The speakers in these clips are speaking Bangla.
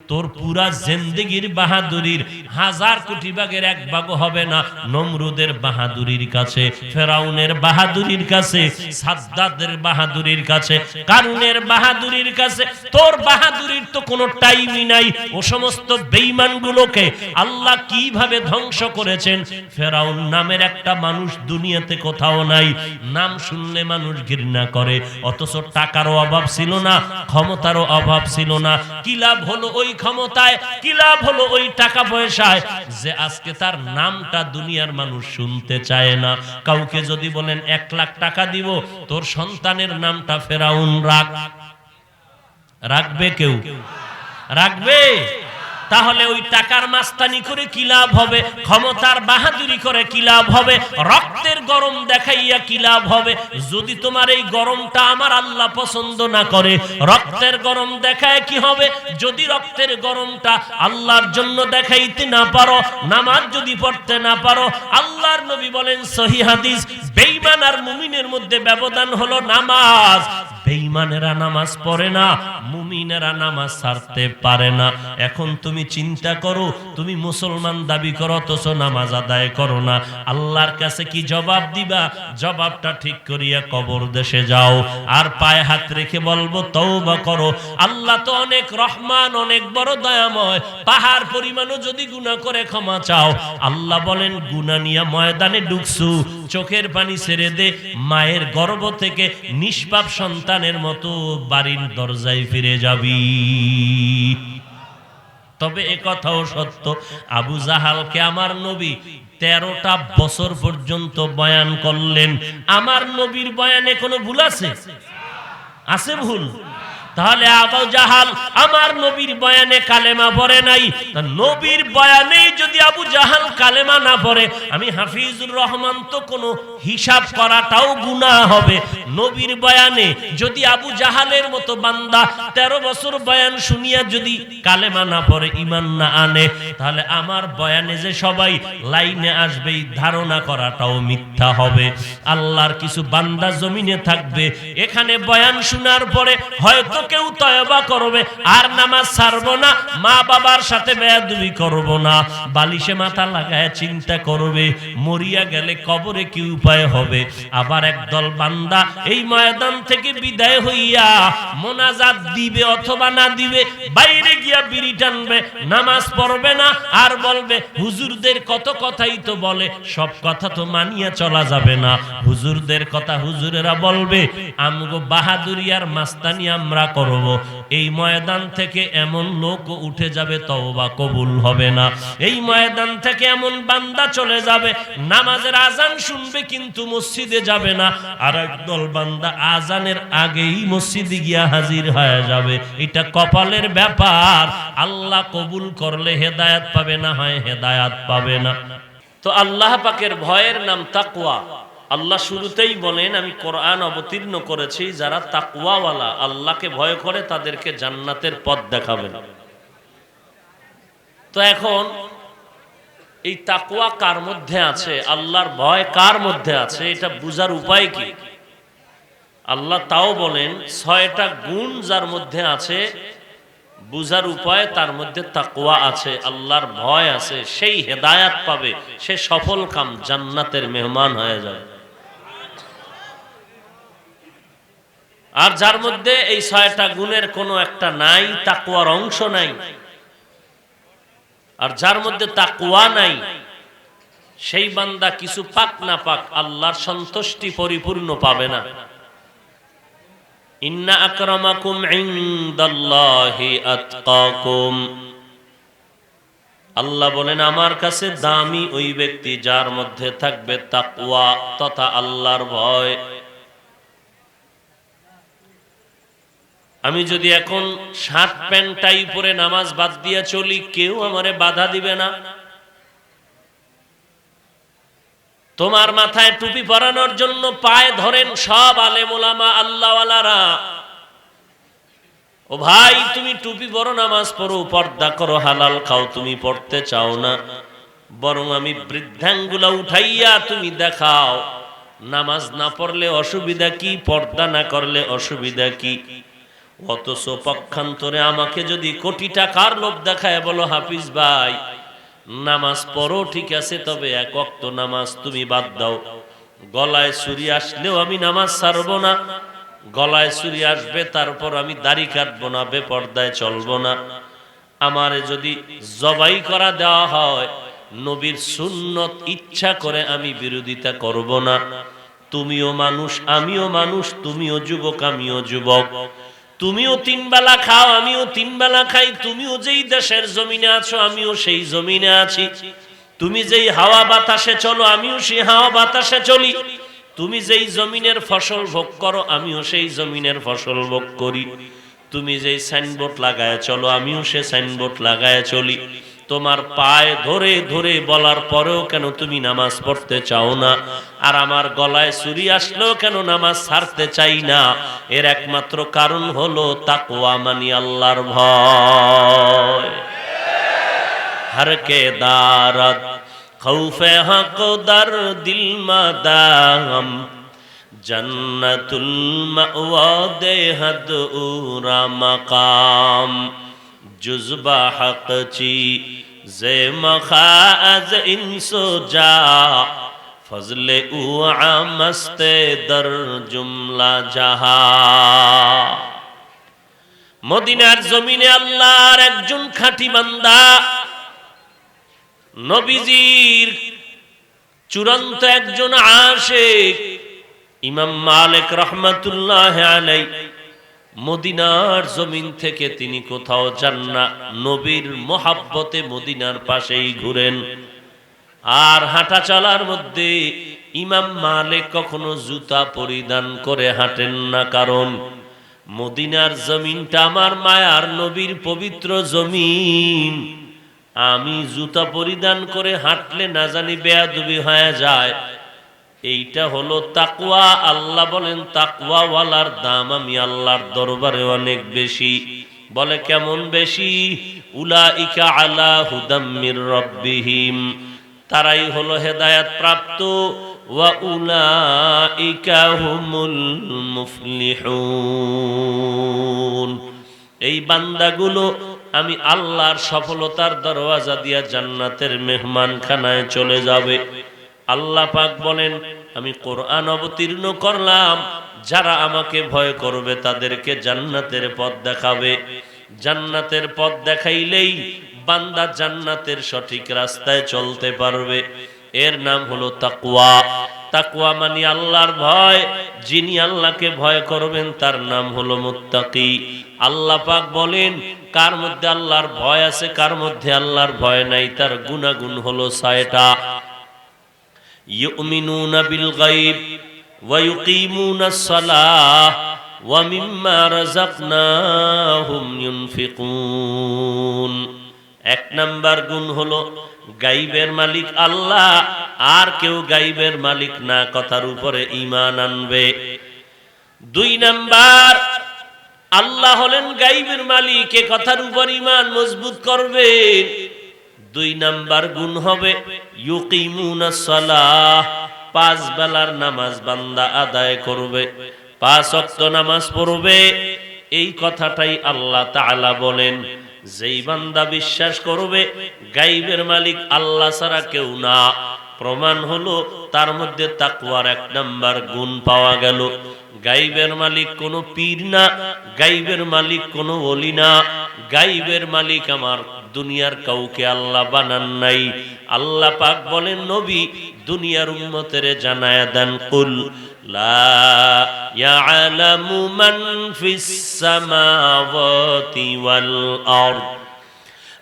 তোর পুরা জেন্দেগির বাহাদুরির হাজার কোটি ভাগের এক ভাগও হবে না নমরুদের বাহাদুরির কাছে, ফেরাউনের বাহাদুরির কাছে, সাদ্দাদের বাহাদুরির কাছে, কারুনের বাহাদুরির কাছে। তোর বাহাদুরির তো কোনো টাইমই নাই। ও সমস্ত বেঈমানগুলোকে আল্লাহ কীভাবে ধ্বংস করেছেন? ফেরাউন নামের একটা মানুষ দুনিয়াতে কোথাও নাই। নাম শুনলে মানুষ ঘৃণা করে। অথচ টাকারও অভাব ছিল না, ক্ষমতারও অভাব ছিল না। কি লাভ হলো ওই ক্ষমতায় কি লাভ হলো ওই টাকা পয়সায়? যে আজকে তার নামটা দুনিয়ার মানুষ শুনতে চায় না। কাউকে যদি বলেন, এক লাখ টাকা দিব, তোর সন্তানের নামটা ফেরাউন রাখ। রাখবে কেউ? রাখবে? তাহলে ওই টাকার মাস্তানি করে কি লাভ হবে? ক্ষমতার বাহাদুরি করে কি লাভ হবে? রক্তের গরম দেখাইয়া কি লাভ হবে? যদি তোমার এই গরমটা আমার আল্লাহ পছন্দ না করে, রক্তের গরম দেখায় কি হবে? যদি রক্তের গরমটা আল্লাহর জন্য দেখাইতে না পারো, নামাজ যদি পড়তে না পারো, আল্লাহর নবী বলেন, সহি হাদিস, বেঈমান আর মুমিনের মধ্যে ব্যবধান হলো নামাজ। বেঈমানেরা নামাজ পড়ে না, মুমিনেরা নামাজ ছাড়তে পারে না। এখন তুমি চিন্তা করো, তুমি মুসলমান দাবি করো, অথচ নামাজ আদায় করো না। আল্লাহর কাছে কি জবাব দিবা? জবাবটা ঠিক করিয়া কবর দেশে যাও। আর পায়ে হাত রেখে বলব, তওবা করো। আল্লাহ তো অনেক রহমান, অনেক বড় দয়াময়। পাহাড় পরিমাণও যদি গুনাহ করে ক্ষমা চাও। আল্লাহ বলেন, গুনাহ নিয়ে ময়দানে ঢুকছু চোখের পানি ছেড়ে দে, মায়ের গর্ভ থেকে নিষ্পাপ সন্তানের মতো বাড়ির দরজায় ফিরে যাবি। তবে এ কথাও সত্য, আবু জাহালকে আমার নবী তেরোটা বছর পর্যন্ত বয়ান করলেন। আমার নবীর বয়ানে কোনো ভুল আছে? আছে ভুল? তাহলে আবু জাহাল, আমার নবীর বয়ানে কালেমা পড়ে নাই। তা নবীর বয়ানেই যদি আবু জাহাল কালেমা না পড়ে, আমি হাফিজুর রহমান তো কোনো হিসাব করাটাও গুনাহ হবে। নবীর বয়ানে যদি আবু জাহালের মতো বান্দা তেরো বছর বয়ান শুনিয়া যদি কালেমা না পড়ে ইমান না আনে, তাহলে আমার বয়ানে যে সবাই লাইনে আসবে ধারণা করাটাও মিথ্যা হবে। আল্লাহর কিছু বান্দা জমিনে থাকবে, এখানে বয়ান শোনার পরে হয়তো কেউ তয়বা করবে, আর নামাজ ছাড়বো না, মা বাবার সাথে বেয়াদুবি করব না। বালিশে মাথা লাগায় চিন্তা করবে, মরিয়া গেলে কবরে কি উপায় হবে? আবার একদল বান্দা এই ময়দান থেকে বিদায় হইয়া মোনাজাত দিবে অথবা না দিবে, বাইরে গিয়া বিড়ি টানবে, নামাজ পড়বে না, আর বলবে, হুজুরদের কত কথাই তো বলে, সব কথা তো মানিয়া চলা যাবে না। হুজুরদের কথা হুজুরেরা বলবে, আমগো বাহাদুরিয়ার মাস্তানি আমরা করব। এই ময়দান থেকে এমন লোক উঠে যাবে, তওবা কবুল হবে না। এই ময়দান থেকে এমন বান্দা চলে যাবে, নামাজের আজান শুনবে কিন্তু মসজিদে যাবে না। আর একদল বান্দা আজানের আগেই মসজিদে গিয়া হাজির হয়ে যাবে। এটা কপালের ব্যাপার। আল্লাহ কবুল করলে হেদায়াত পাবে না হয় হেদায়াত পাবে না। তো আল্লাহ পাকের ভয়ের নাম তাকওয়া। আল্লাহ শুরুতেই বলেন, আমি কোরআন অবতীর্ণ করেছি, যারা তাকুয়াওয়ালা আল্লাহকে ভয় করে, তাদেরকে জান্নাতের পথ দেখাবেন। তো এখন, এই তাকুয়া কার মধ্যে আছে? আল্লাহর ভয় কার মধ্যে আছে? এটা বুঝার উপায় কি? আল্লাহ তাও বলেন, ছয়টা গুণ যার মধ্যে আছে, বুঝার উপায় তার মধ্যে তাকুয়া আছে, আল্লাহর ভয় আছে, সেই হেদায়াত পাবে, সে সফল কাম জান্নাতের মেহমান হয়ে যাবে। আর যার মধ্যে এই ছয়টা গুণের কোনো একটা নাই তাকুয়ার অংশ নাই, আর যার মধ্যে তাকুয়া নাই, সেই বান্দা কিছু পাক না পাক আল্লাহর সন্তুষ্টি পরিপূর্ণ পাবে না। ইন্না আকরামাকুম আতকাকুম। আল্লাহ বলেন, আমার কাছে দামি ওই ব্যক্তি যার মধ্যে থাকবে তাকওয়া তথা আল্লাহর ভয়। আমি যদি এখন শার্ট প্যান্ট, টাই পরে নামাজ বাদ দিয়া চলি, কেউ আমারে বাধা দিবে না? তোমার মাথায় টুপি পরানোর জন্য পায়ে ধরেন সব আলেমুলামা আল্লাহওয়ালারা। ও ভাই, তুমি টুপি পরো, নামাজ পড়ো, পর্দা করো, হালাল খাও, তুমি পড়তে চাও না। বরং আমি বৃদ্ধাঙ্গুলা উঠাইয়া তুমি দেখাও, নামাজ না পড়লে অসুবিধা কি, পর্দা না করলে অসুবিধা কি? অথচ পক্ষান্তরে আমাকে যদি কোটি টাকার লোভ দেখায়, বলো হাফিজ ভাই, নামাজ পড়ো, ঠিক আছে, তবে এক অক্ত নামাজ তুমি বাদ দাও। গলায় ছুরি আসলেও আমি নামাজ ছাড়বো না। গলায় ছুরি আসবে, তারপর আমি দাড়ি কাটবো না, বেপর্দায় চলবো না। আমারে যদি জবাই করা দেওয়া হয়, নবীর সুন্নত ইচ্ছা করে আমি বিরোধিতা করব না। তুমিও মানুষ, আমিও মানুষ, তুমিও যুবক, আমিও যুবক। তুমিও তিন বেলা খাও, আমিও তিন বেলা খাই, তুমিও যেই দেশের জমিনে আছো, আমিও সেই জমিনে আছি। তুমি যেই হাওয়া বাতাসে চলো, আমিও সেই হাওয়া বাতাসে চলি। তুমি যেই জমিনের ফসল ভোগ করো, আমিও সেই জমিনের ফসল ভোগ করি। তুমি যেই সাইনবোর্ড লাগায় চলো, আমিও সে সাইনবোর্ড লাগায় চলি। তোমার পায়ে ধরে ধরে বলার পরেও কেন তুমি নামাজ পড়তে চাও না? আর আমার গলায় চুরি আসলেও কেন নামাজ ছাড়তে চাই না? এর একমাত্র কারণ হলো তাকুয়া মানি আল্লাহর ভয়। হরকে দারদ খৌফে হক দর দিল মাদাম, জন্নতুল মাওয়া দেহদ উরা মাকাম। جزبہ حق چی زیم خاز انسو جا فضل اوعا مست در جملہ جہا মদিনার জমিনে আল্লাহর একজন খাঁটি বান্দা, নবীজির চূড়ান্ত একজন আশেক, ইমাম মালিক রহমাতুল্লাহ আলাই মদিনার জমিন থেকে তিনি কোথাও যান না। নবীর মহাব্বতে মদিনার পাশেই ঘুরেন। আর হাঁটা চলার মধ্যে ইমাম মালিক কখনো জুতা পরিধান করে হাঁটেন না, কারণ মদিনার জমিনটা আমার মায়ার নবীর পবিত্র জমিন। আমি জুতা পরিধান করে হাঁটলে না জানি বেয়াদুবি হয়ে যায়। এইটা হলো তাকুয়া আল্লাহ বলেন তাকুয়া ওয়ালার দাম আমি আল্লাহর দরবারে অনেক বেশি। বলে কেমন বেশি? উলা ইকা আলা হুদাম্মির রব্বিহিম। তারাই হলো হেদায়াত প্রাপ্ত। ওয়া উলাইকা হুমুল মুফলিহুন। এই বান্দাগুলো আমি আল্লাহর সফলতার দরওয়াজা দিয়া জান্নাতের মেহমানখানায় চলে যাবে। আল্লাহ পাক বলেন, আমি কোরআন অবতীর্ণ করলাম, যারা আমাকে ভয় করবে তাদেরকে জান্নাতের পথ দেখাবে। জান্নাতের পথ দেখাইলেই বান্দা জান্নাতের সঠিক রাস্তায় চলতে পারবে। এর নাম হলো তাকুয়া তাকুয়া মানে আল্লাহর ভয়। যিনি আল্লাহকে ভয় করবেন, তার নাম হলো মুত্তাকি। আল্লাহ পাক বলেন, কার মধ্যে আল্লাহর ভয় আছে, কার মধ্যে আল্লাহর ভয় নাই, তার গুণাগুণ হলো ছয়টা। ওয়া ইউকিমুনাস সালাহ ওয়া মিম্মা রাযাকনাহুম ইউনফিকুন। এক নাম্বার গুণ হলো গাইবের মালিক আল্লাহ, আর কেউ গাইবের মালিক না, কথার উপরে ইমান আনবে। দুই নাম্বার, আল্লাহ হলেন গাইবের মালিক, এ কথার উপর ইমান মজবুত করবে। দুই নাম্বার গুণ হবে ইউকিমুনাস সালাহ, পাঁচ বেলার নামাজ বান্দা আদায় করবে, পাঁচ অক্ত নামাজ পড়বে। এই কথাটাই আল্লাহ তাআলা বলেন, যেই বান্দা বিশ্বাস করবে, গাইবের মালিক আল্লাহ ছাড়া কেউ না। প্রমাণ হলো, তার মধ্যে তাকওয়ার এক নাম্বার গুণ পাওয়া গেল। গাইবের মালিক কোনো পীর না, গাইবের মালিক কোনো অলি না। গাইবের মালিক আমার দুনিয়ার কাউকে আল্লাহ বানান নাই। আল্লাহ পাক বলেন, নবী, দুনিয়ার উম্মতের জানায়া দেন, কুল লা ইয়ালামু ফিস সামাওয়াতি ওয়াল আরদ।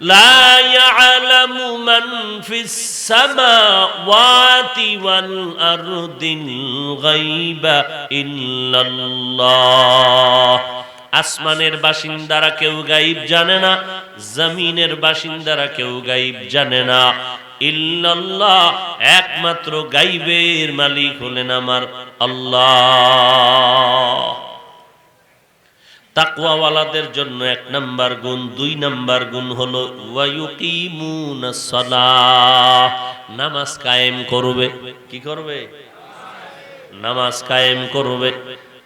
لا يعلم من في السماوات والأرض الغيب إلا الله আসমানের বাসিন্দারা কেউ গাইব জানে না জমিনের বাসিন্দারা কেউ গাইব জানে না ইল্লাল্লাহ একমাত্র গাইবের মালিক হলেন আমার আল্লাহ তাকওয়াওয়ালাদের জন্য এক নাম্বার গুণ, দুই নাম্বার গুণ হলো নামাজ কায়েম করবে। কি করবে? নামাজ কায়েম করবে।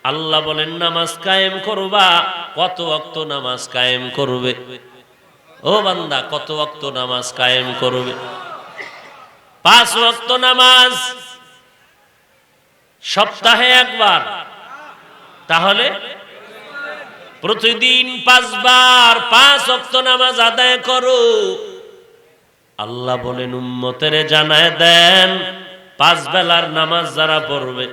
আল্লাহ বলেন, নামাজ কায়েম করবা, কত অক্ত নামাজ কায়েম করবে? ও বান্দা, কত অক্ত নামাজ কায়েম করবে? পাঁচ ওয়াক্ত নামাজ সপ্তাহে একবার। তাহলে প্রতিদিন পাঁচবার পাঁচ ওয়াক্ত নামাজ আদায় করো। আল্লাহ বলেন, উম্মতের জানায় দেন, পাঁচ বেলার নামাজ যারা পড়বে,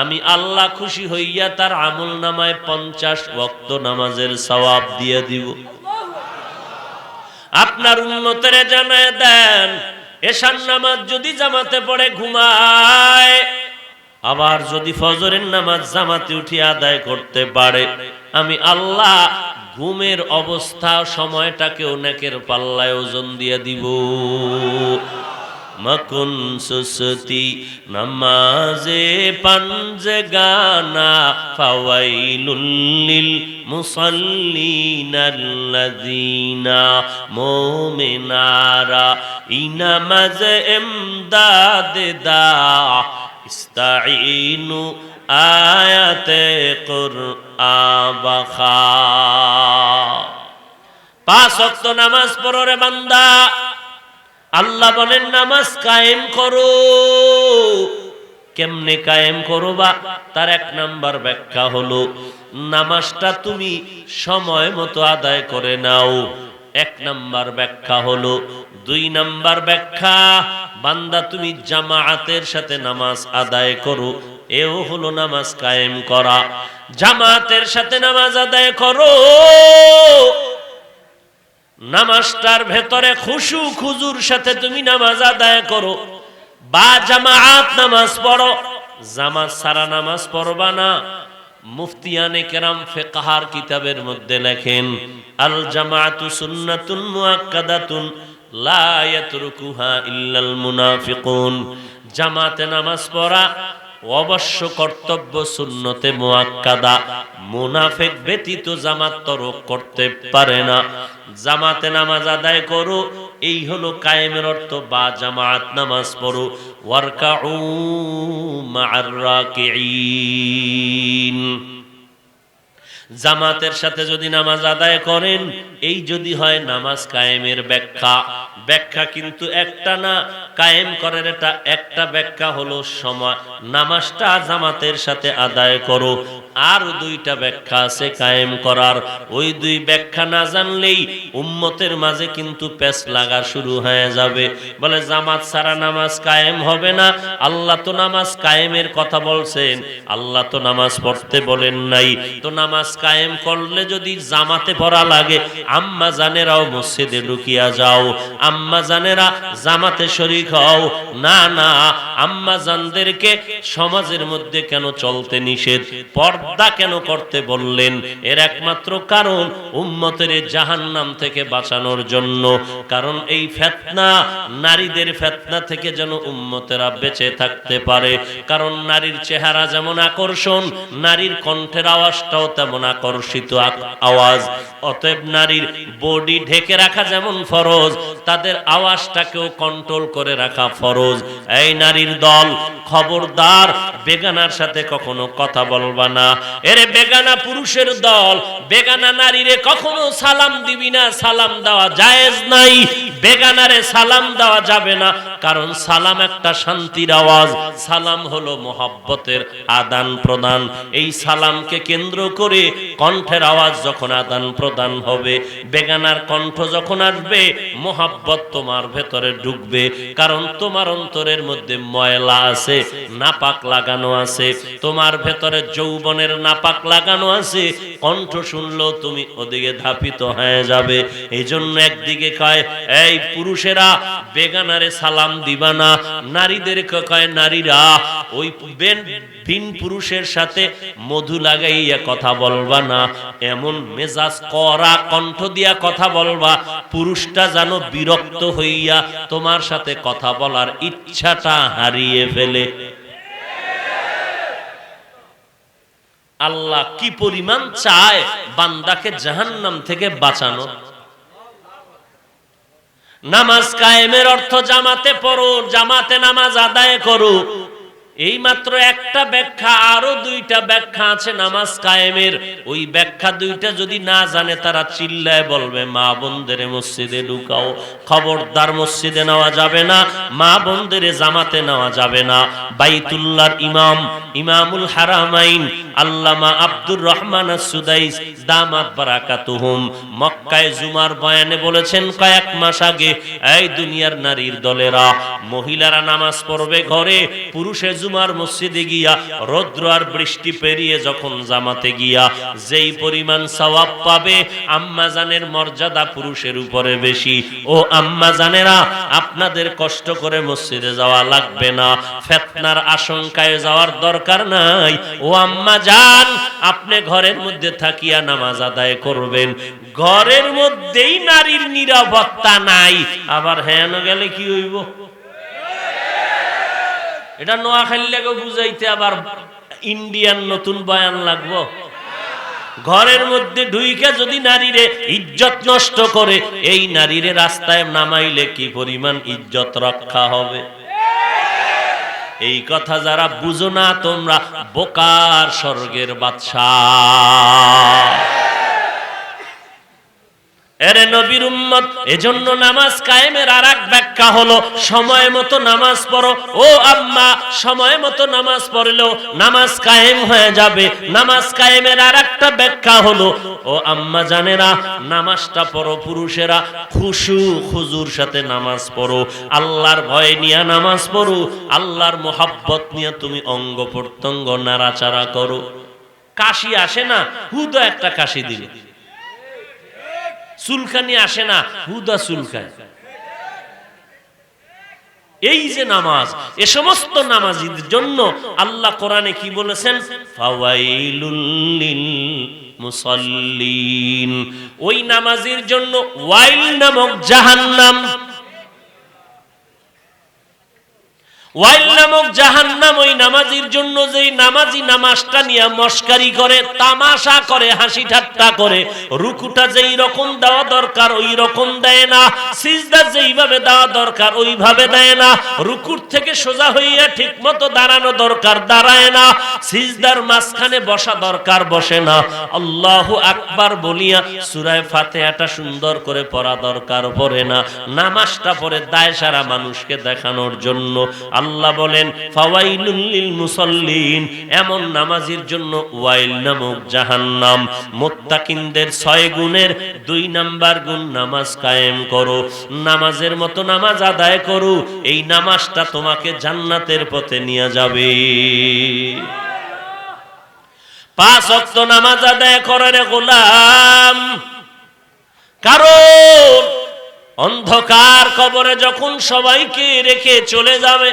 আমি আল্লাহ খুশি হইয়া তার আমল নামায় পঞ্চাশ ওয়াক্ত নামাজের সওয়াব দিয়ে দিব। আপনার উন্নতের জানায় দেন, এশার নামাজ যদি জামাতে পড়ে ঘুমায়, আবার যদি ফজরের নামাজ জামাতে উঠে আদায় করতে পারে। আমি আল্লাহ ঘুমের অবস্থা সময়টাকে অনেকের পাল্লায় ওজন দিয়ে দিব। মকুন সুসতি নমাজে পঞ্জ গানা ফাওয়াইলুল মুসাল্লিনাল্লাযীনা মুমিনারা ইনামাজ ইমদাদ দা ইস্তাঈনু আয়াতে পাঁচ ওয়াক্ত নামাজ পড়ো রে বান্দা। আল্লাহ বলেন, নামাজ কায়েম করো। কেমনে কায়েম করবা? তার এক নাম্বার ব্যাখ্যা হলো, নামাজটা তুমি সময় মতো আদায় করে নাও। এক নাম্বার ব্যাখ্যা হলো, দুই নাম্বার ব্যাখ্যা, বান্দা, তুমি জামায়াতের সাথে নামাজ আদায় করো। এও হলো নামাজ কায়েম করা। জামাতের সাথে নামাজ আদায় করো। নামাজটার ভেতরে খুশু খুজুর সাথে তুমি নামাজ আদায় করো। বা জামাআত নামাজ পড়ো। জামাত সারা নামাজ পড়বা না। মুফতিয়ানে কেরাম ফেকাহার কিতাবের মধ্যে লেখেন, আল জামাআতু সুন্নাতুন মুআক্কাদাতুন লা ইয়াতরুকুহা ইল্লাল মুনাফিকুন। জামাতে নামাজ পড়া অবশ্য কর্তব্য শূন্যতে মোয়াক্কাদা মুনাফেক ব্যতীত জামাত তরক করতে পারে না। জামাতে নামাজ আদায় করো, এই হলো কায়েমের অর্থ, বা জামাত নামাজ পড়ো। ওয়ারকাউ মা'আর রাকিঈন। জামাতের সাথে যদি নামাজ আদায় করেন, এই যদি হয় নামাজ কায়েমের ব্যাখ্যা। ব্যাখ্যা কিন্তু একটা না, কায়েম করার একটা একটা ব্যাখ্যা হলো সময়। নামাজটা জামাতের সাথে আদায় করো। আর দুইটা ব্যাখ্যা আছে কায়েম করার। ওই দুই ব্যাখ্যা না জানলেই উম্মতের মাঝে কিন্তু পেস লাগা শুরু হয়ে যাবে। বলে, জামাত সারা নামাজ কায়েম হবে না। আল্লাহ তো নামাজ কায়েমের কথা বলছেন। আল্লাহ তো নামাজ পড়তে বলেন নাই। তো নামাজ কায়েম করলে যদি জামাতে পড়া লাগে, আম্মা জানেরাও মসজিদে ঢুকিয়া যাও। আম্মা জানেরা জামাতে শরিক হও। না না, আম্মা জানদেরকে সমাজের মধ্যে কেন চলতে নিষেধ? পর্দা কেন করতে বললেন? এর একমাত্র কারণ উম্মতের জাহান নাম থেকে বাঁচানোর জন্য। কারণ এই ফেতনা নারীদের ফেতনা থেকে যেন উম্মতেরা বেঁচে থাকতে পারে। কারণ নারীর চেহারা যেমন আকর্ষণ, নারীর কণ্ঠের আওয়াজটাও তেমন আকর্ষিত আওয়াজ। অতএব নারীর বডি ঢেকে রাখা যেমন ফরজ, তাদের আওয়াজটাকেও কন্ট্রোল করে রাখা ফরজ। এই নারীর দল খবরদার, বেগানার সাথে কখনো কথা বলবা না। এরে বেগানা পুরুষের দল, বেগানা নারীরে কখনো সালাম দিবি না, সালাম দেওয়া জায়েজ নাই। বেগানারে সালাম দেওয়া যাবে না, কারণ সালাম একটা শান্তির আওয়াজ। সালাম হলো মোহাব্বতের আদান প্রদান। এই সালামকে কেন্দ্র করে কণ্ঠের আওয়াজ যখন আদান প্রদান হবে, বেগানার কণ্ঠ যখন আসবে, মোহাব্বত তোমার ভেতরে ঢুকবে, কারণ তোমার অন্তরের মধ্যে ময়লা আছে, নাপাক লাগানো আছে, তোমার ভেতরে যৌবনের নাপাক লাগানো আছে, কণ্ঠ শুনলেও তুমি ওদিকে ধাপিত হয়ে যাবে। এই জন্য একদিকে কয়, এই পুরুষেরা, বেগানারে সালাম দিবা না, নারীদেরকে কয়, নারীরা, ওই বেন, ভিন পুরুষের সাথে মধু লাগাইয়া কথা বলবা না, এমন মেজাজ করা কণ্ঠ দিয়া কথা বলবা, পুরুষটা যেন বিরক্ত হইয়া তোমার সাথে কথা বলার ইচ্ছাটা হারিয়ে ফেলে। আল্লাহ কি পরিমাণ চায় বান্দাকে জাহান্নাম থেকে বাঁচানো নামাজ কায়েমের অর্থ জামাতে পড়ো জামাতে নামাজ আদায় করো এই মাত্র একটা ব্যাখ্যা, আরও দুইটা ব্যাখ্যা আছে নামাজ কায়েমের। ওই ব্যাখ্যা দুইটা যদি না জানে, তারা চিল্লায় বলবে, মা বোনদের মসজিদে ঢুকাও, খবরদার মসজিদে নেওয়া যাবে না, মা বোনদের জামাতে নেওয়া যাবে না। বাইতুল্লাহর ইমাম, ইমামুল হারামাইন, আল্লামা আব্দুর রহমান সুদাইস দামাত বারাকাতুহুম, মক্কায় জুমার বয়ানে বলেছেন কয়েক মাস আগে, এই দুনিয়ার নারীর দলেরা, মহিলারা নামাজ পড়বে ঘরে, পুরুষে জুমার মসজিদে গিয়া, রৌদ্র আর বৃষ্টি পেরিয়ে যখন জামাতে গিয়া, যেই পরিমাণ সওয়াব পাবে, আম্মা জানের মর্যাদা পুরুষের উপরে বেশি। ও আম্মা জানেরা, আপনাদের কষ্ট করে মসজিদে যাওয়া লাগবে না। ফেতনার আশঙ্কায় যাওয়ার দরকার নাই। ও আম্মা যান আপনি ঘরের মধ্যে থাকিয়া নামাজ আদায় করবেন। ঘরের মধ্যেই নারীর নিরাপত্তা নাই। আবার হ্যাঁ গেলে কি হইব? এটা নোয়াখালীকে বুঝাইতে আবার ইন্ডিয়ান নতুন বয়ান লাগবো। ঘরের মধ্যে ঢুইকে যদি নারীরে ইজ্জত নষ্ট করে, এই নারীরে রাস্তায় নামাইলে কি পরিমাণ ইজ্জত রক্ষা হবে? এই কথা যারা বুঝো না, তোমরা বোকার স্বর্গের বাদশাহ। এরে নবীর উম্মত, এজন্য নামাজ কায়েমের আর এক ব্যাখ্যা হলো, সময় মতো নামাজ পড়ো। ও আম্মা, সময় মতো নামাজ পড়লেও নামাজ কায়েম হয়ে যাবে। নামাজ কায়েমের আর একটা ব্যাখ্যা হলো, ও আম্মা জানেরা, নামাজটা পড়ো পুরুষেরা, খুশু খুজুর সাথে নামাজ পড়ো। আল্লাহর ভয় নিয়ে নামাজ পড়ো, আল্লাহর মোহাব্বত নিয়ে তুমি অঙ্গ প্রত্যঙ্গ নাড়াচাড়া করো। কাশি আসে না হুদ একটা কাশি দিলে চুলকানি আসে না, হুদা চুলকায়। এই যে নামাজ, এ সমস্ত নামাজিদের জন্য আল্লাহ কোরআনে কি বলেছেন? মুসল্লিন লিল ওই নামাজের জন্য ওয়াইল নামক জাহান্নাম ওয়াইল নামক জাহান্নাম ওই নামাজির জন্য যেই নামাজি নামাজটা নিয়ে মস্কারি করে, তামাশা করে, হাসি ঠাট্টা করে, রুকুটা যেই রকম দেওয়া দরকার ওই রকম দেয় না, সিজদা যেইভাবে দেওয়া দরকার ওইভাবে দেয় না, রুকুর থেকে সোজা হইয়া ঠিক মতো দাঁড়ানো দরকার, দাঁড়ায় না, সিজদার মাঝখানে বসা দরকার, বসে না। আল্লাহু আকবার বলিয়া সুন্দর করে পড়া দরকার, পড়ে না। নামাজটা পড়ে দায় সারা মানুষকে দেখানোর জন্য। আল্লাহ বলেন, ফাওয়াইলুল লিল মুসাল্লিন এমন নামাজির জন্য ওয়াইল নামক জাহান্নাম। মুত্তাকিনদের ছয় গুণের দুই নাম্বার গুণ নামাজ কায়েম করো। নামাজের মতো নামাজ আদায় করো, এই নামাজটা তোমাকে জান্নাতের পথে নিয়ে যাবে। পাঁচ অক্ত নামাজ আদায় করে গোলাম কারণ অন্ধকার কবরে যখন সবাইকে রেখে চলে যাবে,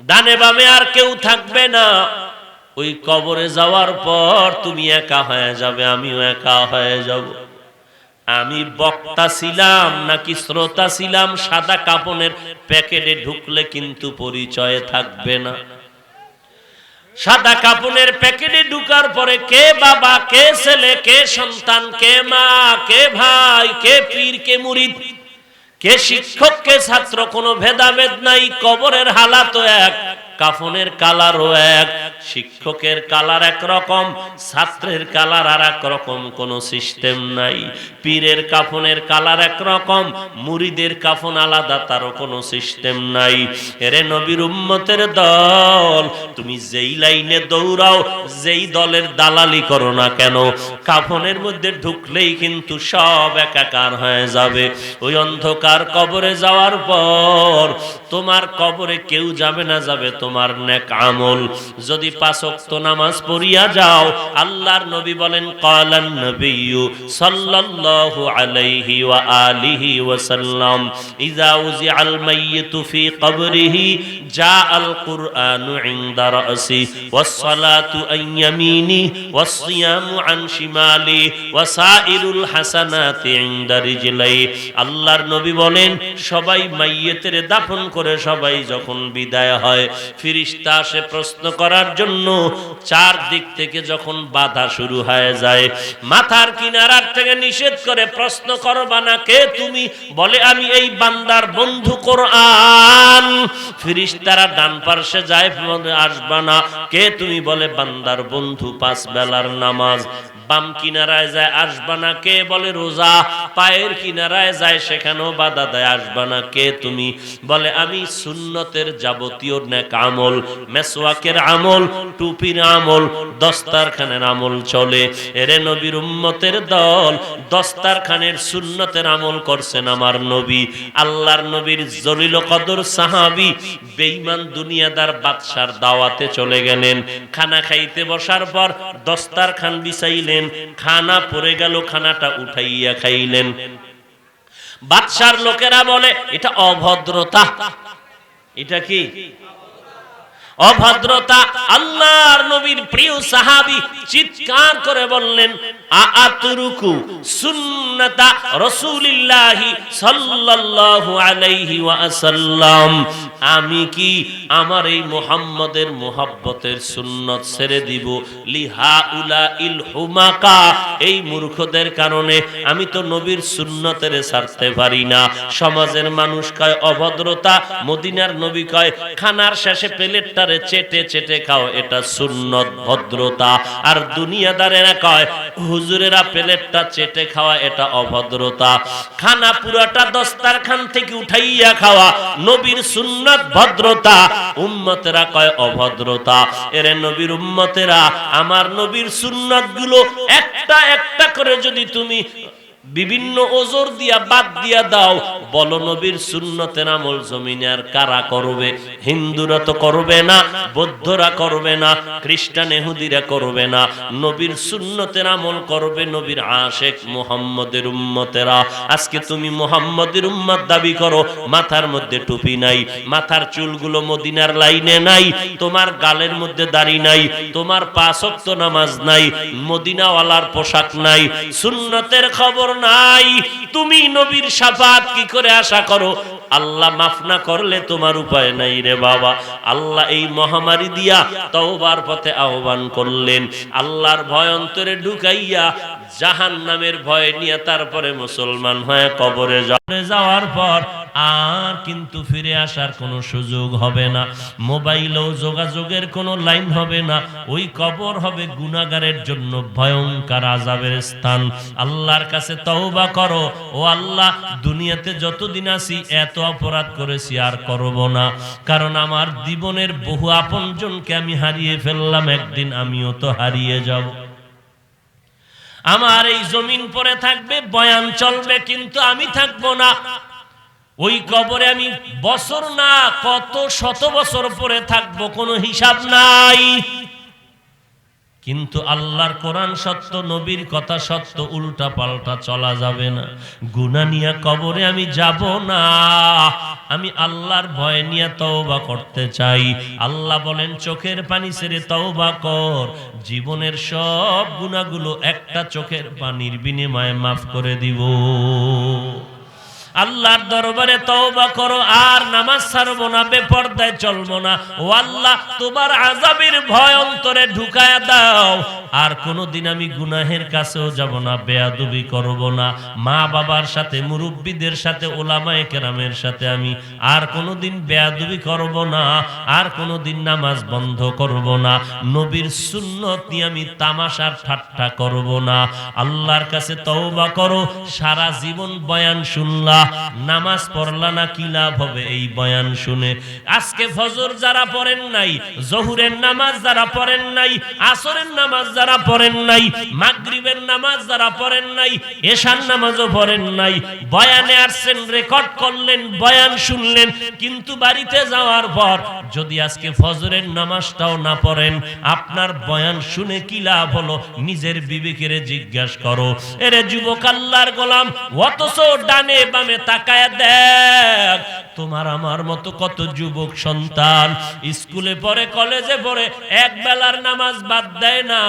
ডানে বামে আর কেউ থাকবে না। ওই কবরে যাওয়ার পর তুমি একা হয়ে যাবে, আমিও একা হয়ে যাব। আমি বক্তা ছিলাম নাকি শ্রোতা ছিলাম, সাদা কাপনের প্যাকেটে ঢুকলে কিন্তু পরিচয় থাকবে না। সাদা কাপুনের প্যাকেটে ঢুকার পরে কে বাবা, কে ছেলে, কে সন্তান, কে মা, কে ভাই, কে পীর, কে মুরিদ, কে শিক্ষক, কে ছাত্র, কোনো ভেদাভেদ নাই, কবরের হালাত এক। কাফনের কালারও এক, শিক্ষকের কালার এক রকম ছাত্রের কালার আর এক রকম, কোনো সিস্টেম নাই। পীরের কাফনের কালার এক রকম মুরিদের কাফন আলাদা, তারও কোনো সিস্টেম নাই। এরে নবীর উম্মতের দল, তুমি যেই লাইনে দৌড়াও, যেই দলের দালালি করো না কেন? কাফনের মধ্যে ঢুকলেই কিন্তু সব একাকার হয়ে যাবে। ওই অন্ধকার কবরে যাওয়ার পর, তোমার কবরে কেউ যাবে না, যাবে তোমার নেক আমল। যদি পাঁচ ওয়াক্ত নামাজ পড়িয়া যাও, আল্লাহর নবী বলেন, কালান নবিয়্যু সাল্লাল্লাহু আলাইহি ওয়া আলিহি ওয়া সাল্লাম ইযা উযিআল মাইয়িতু ফি কবরিহি, জাআল কুরআনু ইনদা রাসি ওয়াস সালাতু আন ইয়ামিনি ওয়াস সিয়ামু আন শিমালি ওয়া সাইরুল হাসানাতি ইনদা রিজলাই। আল্লাহর নবী বলেন, সবাই মাইয়েতের দাফন করে সবাই যখন বিদায় হয় ফিরিস্তা আসে প্রশ্ন করার জন্য চার দিক থেকে যখন বাধা শুরু হয়ে যায়, মাথার কিনারার থেকে নিষেধ করে প্রশ্ন করবা না, কে তুমি? বলে, আমি এই বান্দার বন্ধু কোরআন। ফিরিস্তারা ডান পার্শ্বে যায় আসবা না। কে তুমি? বলে, বান্দার বন্ধু পাঁচ বেলার নামাজ। বাম কিনারায় যায়, আসবা না। কে? বলে, রোজা। পায়ের কিনারায় যায়, সেখানেও বাধা দেয়, আসবা না। কে তুমি? বলে, আমি সুন্নতের যাবতীয় নেক আমল, মেসওয়াকের আমল, টুপির আমল, দস্তারখানের আমল চলে। এরে নবীর উম্মতের দল দস্তারখানের সুন্নতের আমল করছেন আমার নবী। আল্লাহর নবীর জলিল কদর সাহাবি বেঈমান দুনিয়াদার বাদশার দাওয়াতে চলে গেলেন। খানা খাইতে বসার পর দস্তারখান বিছাইলেন। খানা পড়ে গেল, খানাটা উঠাইয়া খাইলেন। বাদশার লোকেরা বলে, এটা অভদ্রতা। এটা কি? অভদ্রতা, আল্লাহর নবীর প্রিয় সাহাবী চিৎকার করে বললেন, আআতুরুকু সুন্নাতা রাসূলিল্লাহি সাল্লাল্লাহু আলাইহি ওয়াসাল্লাম? আমি কি আমার এই মুহাম্মদের মুহাব্বতের সুন্নত ছেড়ে দিব? লিহা উলা ইল হুমাকা। এই মূর্খদের কারণে আমি তো নবীর সুন্নতের ছাড়তে পারি না। সমাজের মানুষ কয় অভদ্রতা, মদিনার নবী কয়, খানার শেষে প্লেটটারে চেটে চেটে খাও, এটা সুন্নত, ভদ্রতা। আর দুনিয়াদারেরা কয়, হুজুরেরা প্লেটটা চেটে খাওয়া, এটা অভদ্রতা। খানা পুরাটা দস্তারখান থেকে উঠাইয়া খাওয়া, নবীর সুন্নত, ভদ্রতা। উম্মতেরা কয়, অভদ্রতা। এরে নবীর উম্মতেরা, আমার নবীর সুন্নতগুলো একটা একটা করে যদি তুমি বিভিন্ন ওজোর দিয়া, বাদ দিয়া দাও। বলো নবীর সুন্নতের আমল জমিনে আর কারা করবে? হিন্দুরা তো করবে না, বৌদ্ধরা করবে না, খ্রিস্টান এহুদিরা করবে না। নবীর সুন্নতের আমল করবে নবীর আশেক মুহাম্মদের উম্মতেরা। আজকে তুমি মুহাম্মদের উম্মত দাবি করো, মাথার মধ্যে টুপি নাই, মাথার চুলগুলো মদিনার লাইনে নাই, তোমার গালের মধ্যে দাড়ি নাই, তোমার পাঁচক্ত নামাজ নাই, মদিনাওয়ালার পোশাক নাই। সুন্নতের খবর নাই। তুমি নবীর সাফাত কি করে আশা করো? আল্লাহ মাফ না করলে তোমার উপায় নাই রে বাবা। আল্লাহ এই মহামারী দিয়া তওবার পথে আহ্বান করলেন। আল্লাহর ভয় অন্তরে ঢুকাইয়া জাহান নামের ভয় নিয়ে তারপরে মুসলমান হয়ে কবরে যাওয়ার পর আর কিন্তু ফিরে আসার কোনো সুযোগ হবে না। মোবাইলেও যোগাযোগের কোনো লাইন হবে না। ওই কবর হবে গুনাগারের জন্য ভয়ঙ্কর আজাবের স্থান। আল্লাহর কাছে তওবা করো। ও আল্লাহ, দুনিয়াতে যতদিন আছি, এত অপরাধ করেছি, আর করব না। কারণ আমার জীবনের বহু আপনজনকে আমি হারিয়ে ফেললাম, একদিন আমিও তো হারিয়ে যাব। আমার এই জমিন পরে থাকবে, বয়ান চলবে, কিন্তু আমি থাকব না। ওই কবরে আমি বছর না, কত শত বছর পরে থাকব, কোনো হিসাব নাই। কিন্তু আল্লাহর কোরআন সত্য, নবীর কথা সত্য, উল্টা পাল্টা চলা যাবে না। গুনা নিয়ে কবরে আমি যাব না। আমি আল্লাহর ভয় নিয়ে তওবা করতে চাই। আল্লাহ বলেন, চোখের পানি ছেড়ে তওবা কর। জীবনের সব গুণাগুলো একটা চোখের পানির বিনিময়ে মাফ করে দিব। আল্লাহর দরবারে তওবা করো, আর নামাজ ছাড়বো না, বেপর্দায় চলবো না। ও আল্লাহ তোমার আজাবের ভয় অন্তরে ঢুকায়া দাও। আর কোনোদিন আমি গুনাহের কাছেও যাব না, বেয়াদবি করব না। মা বাবার সাথে, মুরব্বীদের সাথে, ওলামায়ে কেরামের সাথে আমি আর কোনোদিন বেয়াদবি করব না, আর কোনোদিন নামাজ বন্ধ করব না। নবীর সুন্নত আমি তামাশার ঠাট্টা করব না। আল্লাহর কাছে তওবা করো, সারা জীবন বয়ান শুনলা নামাজ পড়লা না কি লাভ হবে? এই বয়ান শুনে আজকে ফজর যারা পড়েন নাই, জহুরের নামাজ যারা পড়েন নাই, আসরের নামাজ যারা পড়েন নাই, মাগরিবের নামাজ যারা পড়েন নাই, এশার নামাজও পড়েন নাই, বয়ানে আসছেন, রেকর্ড করলেন, বয়ান শুনলেন, কিন্তু বাড়িতে যাওয়ার পর যদি আজকে ফজরের নামাজটাও না পড়েন, আপনার বয়ান শুনে কি লাভ হলো? নিজের বিবেকের জিজ্ঞাসা করো। এরে যুবক আল্লাহর গোলাম, অথচ ডানে বামে তাকায় দেখ, তোমার আমার মতো কত যুবক সন্তান। স্কুলে পড়ে, কলেজে পড়ে, এক বেলার নামাজ বাদ দেয় না।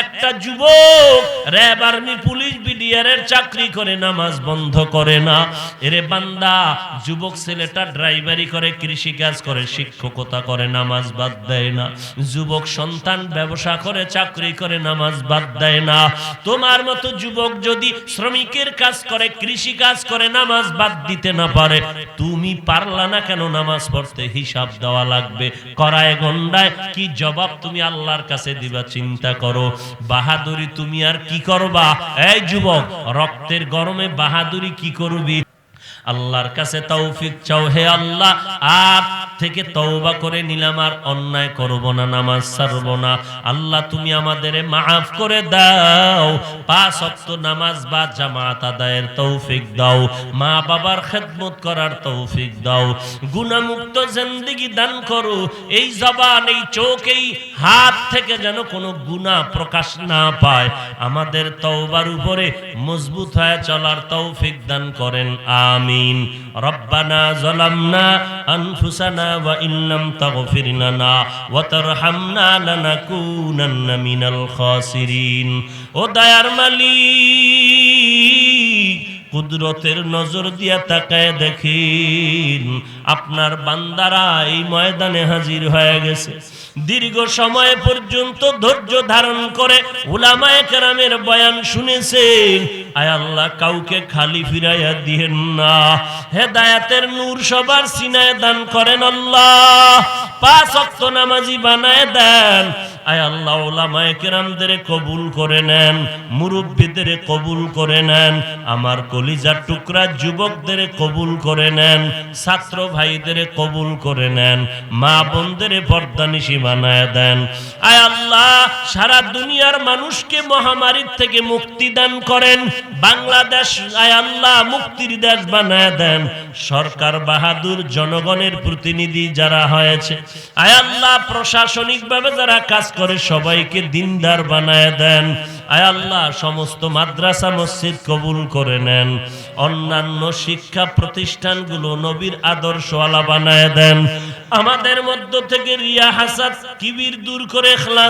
একটা যুবক র্যাব আর্মি, পুলিশ, বিডিআর এর চাকরি করে, নামাজ বন্ধ করে না। এরে বান্দা, যুবক ছেলেটা ড্রাইভারি করে কৃষি কাজ করে, শিক্ষকতা করে, নামাজ বাদ দেয় না। যুবক সন্তান ব্যবসা করে, চাকরি করে, নামাজ বাদ দেয় না। তোমার মতো যুবক যদি শ্রমিকের কাজ করে কৃষি কাজ করে, নামাজ বাদ দিতে না পারে। তুমি পারলা না কেন নামাজ পড়তে? হিসাব দেওয়া লাগবে। করায় গন্ডায় কি জবাব তুমি আল্লাহর কাছে দিবা, চিন্তা করো। বাহাদুরি তুমি আর কি করবা? এই যুবক, রক্তের গরমে বাহাদুরি কি করবি? আল্লাহর কাছে তৌফিক চাও হে আল্লাহ। আজ থেকে তওবা করে নিলাম আর অন্যায় করব না, নামাজ ছাড়ব না। আল্লাহ, তুমি আমাদের মাফ করে দাও। পাঁচ ওয়াক্ত নামাজ বা জামাত আদায়ের তৌফিক দাও। মা বাবার খেদমত করার তৌফিক দাও। গুনাহমুক্ত জিন্দেগি দান করো। এই জবান, এই চোখ, এই হাত থেকে যেন কোনো গুনাহ প্রকাশ না পায়। আমাদের তওবার উপরে মজবুত হয়ে চলার তৌফিক দান করেন। আমিন। রব্বানা যালামনা আনফুসানা ওয়া ইল্লাম তাগফির লানা ওয়া তারহামনা লানাকুনান্না মিনাল খাসিরিন। ও দয়ার মালিক, কুদরতের নজর দিয়া তাকায় দেখেন, আপনার বান্দারা এই ময়দানে হাজির হয়ে গেছে। দীর্ঘ সময় পর্যন্ত ধৈর্য ধারণ করে উলামায়ে কেরামের বয়ান শুনেছেন। আয় আল্লাহ, কাউকে খালি ফিরাইয়া দিয়েন না। হেদায়াতের নূর সবার সিনায় দান করেন আল্লাহ। পাঁচ অক্ত নামাজি বানায় দেন। আয় আল্লাহ ওলামায়ে কেরামদের কবুল করে নেন, মুরব্বীদের কবুল করে নেন, আমার কলিজার টুকরা যুবকদের কবুল করে নেন, ছাত্র ভাইদের কবুল করে নেন, মা বোনদের পর্দানিশি বানায় দেন। আয় আল্লাহ, সারা দুনিয়ার মানুষকে মহামারীর থেকে মুক্তি দান করেন, বাংলাদেশ, আয় আল্লাহ, মুক্তির দেশ বানায় দেন। সরকার বাহাদুর জনগণের প্রতিনিধি যারা হয়েছে, আয় আল্লাহ, প্রশাসনিকভাবে যারা কাজ করে সবাইকে দিনদার বানায় দেন। আয় আল্লাহ, সমস্ত মাদ্রাসা মসজিদ কবুল করে নেন। অন্যান্য শিক্ষা প্রতিষ্ঠানগুলো নবীর আদর্শওয়ালা বানায় দেন। আমাদের মধ্য থেকে রিয়া হাসাদ, কিবির দূর করে খেলা